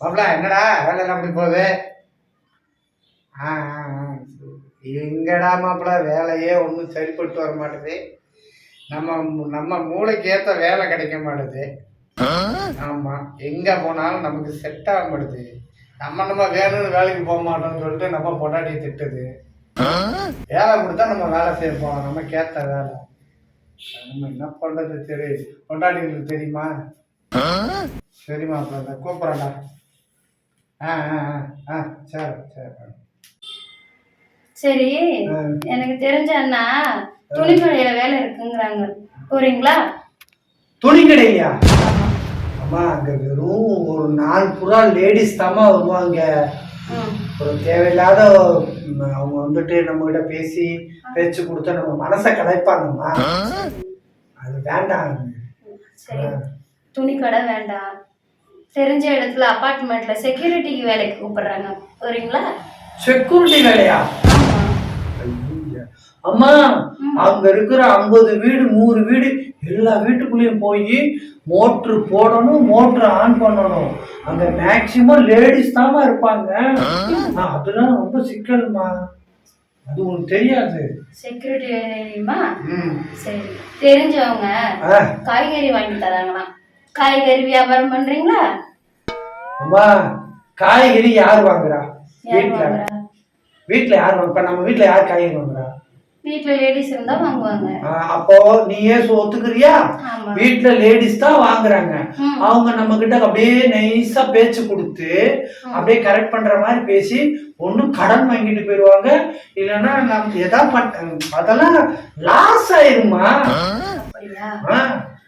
மாப்பிள என்னடா? வேலையெல்லாம் எப்படி போகுது? ஆ. எங்கடா மாப்பிள வேலையே ஒன்றும் சரிப்பட்டு வர மாட்டுது. நம்ம நம்ம மூளைக்கு ஏற்ற வேலை கிடைக்க மாட்டுது. ஆமாம் எங்கே போனாலும் நமக்கு செட் ஆக மாட்டுது. நம்ம நம்ம வேணும்னு வேலைக்கு போக மாட்டோம்னு சொல்லிட்டு நம்ம பொண்டாட்டி திட்டுது. வேலை கொடுத்தா நம்ம வேலை செய்யப்போம். நமக்கு ஏற்ற வேலை. நம்ம என்ன பண்ணுறது சரி பொண்டாட்டிங்களுக்கு தெரியுமா? சரி மாப்பிள்ள கூப்பிட்றேன்டா. ஆ ஆ ஆ ஆ சரி சரி. சரி ஆ. எனக்கு தெரிஞ்ச அண்ணா துணிக்கடையில வேலை இருக்குங்கிறாங்க. போறீங்களா? துணி கடையா அம்மா அங்கே வெறும் ஒரு நாலு புறா லேடிஸ் தாம்மா வருவாங்க. ஒரு தேவையில்லாத அவங்க வந்துட்டு நம்மகிட்ட பேசி பேச்சு கொடுத்தா நம்ம மனசை கலைப்பாங்கம்மா. அது வேண்டாம். சரி. துணிக்கடை வேண்டாம். தெரிஞ்ச இடத்துல அபார்ட்மெண்ட்ல செக்யூரிட்டிக்கு வேலைக்கு கூப்பிடுறாங்க. போறீங்களா செக்யூரிட்டி வேலையா. அம்மா அங்க இருக்கிற ஐம்பது வீடு நூறு வீடு எல்லா வீட்டுக்குள்ளேயும் போய் மோட்ரு போடணும் மோட்ரு ஆன் பண்ணணும். அங்க மேக்சிமம் லேடிஸ் தாமா இருப்பாங்க. அதெல்லாம் ரொம்ப சிக்கல்மா? அது உனக்கு தெரியாது. செக்யூரிட்டி. சரி. தெரிஞ்சவங்க காய்கறி வாங்கி தராங்களாம். காய்கறி வியாபாரம் பண்றீங்களா? அம்மா காய்கறி யார் வாங்குறா? வாங்குறா? வீட்டுல யார் வாங்க இப்ப நம்ம வீட்டுல யார் காய்கறி வாங்குறா? வீட்டுல லேடிஸ் இருந்தா வாங்குவாங்க. அப்போ நீயே ஒத்துக்கிறியா? ஆமா. வீட்டுல லேடிஸ் தான் வாங்குறாங்க. அவங்க நம்ம கிட்ட அப்படியே நைஸா பேச்சு கொடுத்து அப்படியே கரெக்ட் பண்ற மாதிரி பேசி ஒண்ணும் கடன் வாங்கிட்டு போயிடுவாங்க இல்லைன்னா நம்ம எதா பண்ண அதெல்லாம் லாஸ் ஆயிருமா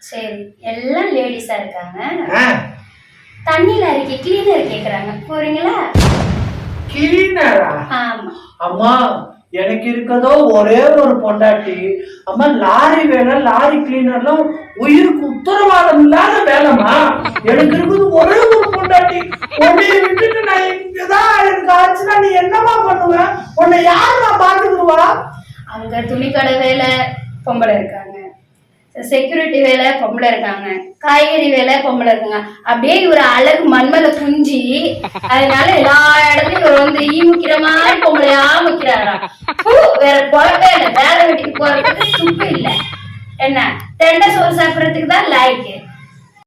சரி எல்லாம் லேடிஸா இருக்காங்க. தண்ணியில இறக்கி கிளீனர் கேக்குறாங்க. போறீங்களா? கிளீனரா ஆமா. அம்மா எனக்கு இருக்கதோ ஒரே ஒரு பொண்டாட்டி. அம்மா லாரி வேலை லாரி கிளீனர்லாம் உயிருக்கு உத்தரவாதம் இல்லாத வேலைமா எனக்கு இருக்குது ஒரே ஒரு பொண்டாட்டி. உன்னைய விட்டுட்டு நான் இங்கதான் எனக்கு ஆச்சுன்னா நீ என்னமா பண்ணுவ? உன்னை யாருமா பாத்துக்குவா அங்க துணிக்கடை வேலை பொம்பளை இருக்காங்க. செக்யூரிட்டி வேலை பொம்பளை இருக்காங்க. காய்கறி வேலை பொம்பளை இருக்காங்க. அப்படியே இவர் அழகு மண்மல குஞ்சி. அதனால எல்லா இடத்துலயும் இவர் வந்து ஈ முக்கிற மாதிரி பொம்பளையா முக்கிறாரா. வேற குழப்பே இல்லை. வேலை வெட்டிக்கு போறதுக்கு துப்பு இல்லை. என்ன? தெண்டை சோறு சாப்பிடறதுக்கு தான் லாய்க்கு